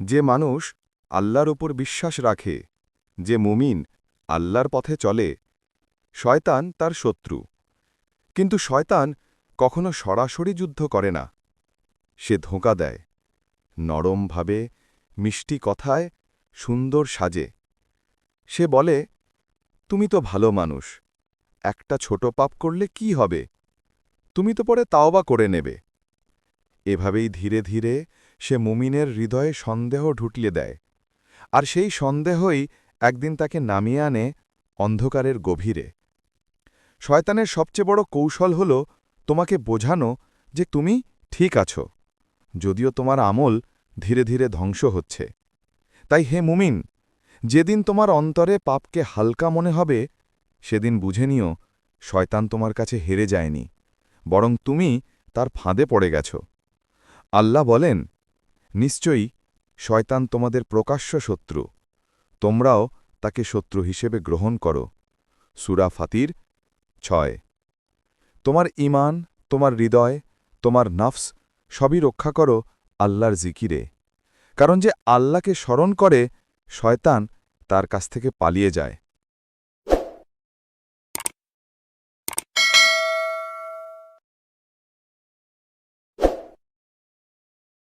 যে মানুষ আল্লাহর ওপর বিশ্বাস রাখে, যে মুমিন আল্লাহর পথে চলে, শয়তান তার শত্রু। কিন্তু শয়তান কখনো সরাসরি যুদ্ধ করে না। সে ধোঁকা দেয়, নরমভাবে মিষ্টি কথায় সুন্দর সাজে। সে বলে, তুমি তো ভালো মানুষ, একটা ছোট পাপ করলে কি হবে? তুমি তো পরে তাওবা করে নেবে। এভাবেই ধীরে ধীরে সে মুমিনের হৃদয়ে সন্দেহ ঢুটলে দেয়। আর সেই সন্দেহই একদিন তাকে নামিয়ে আনে অন্ধকারের গভীরে। শয়তানের সবচেয়ে বড় কৌশল হল, তোমাকে বোঝানো যে তুমি ঠিক আছো, যদিও তোমার আমল ধীরে ধীরে ধ্বংস হচ্ছে। তাই হে মুমিন, যেদিন তোমার অন্তরে পাপকে হালকা মনে হবে, সেদিন বুঝে নিও, শয়তান তোমার কাছে হেরে যায়নি, বরং তুমি তার ফাঁদে পড়ে গেছ। আল্লাহ বলেন, নিশ্চয়ই শয়তান তোমাদের প্রকাশ্য শত্রু। তোমরাও তাকে শত্রু হিসেবে গ্রহণ করো। সুরা ফাতির ছয়। তোমার ইমান তোমার হৃদয়, তোমার নফস সবই রক্ষা করো আল্লাহর জিকিরে। কারণ যে আল্লাহকে স্মরণ করে, শয়তান তার কাছ থেকে পালিয়ে যায়।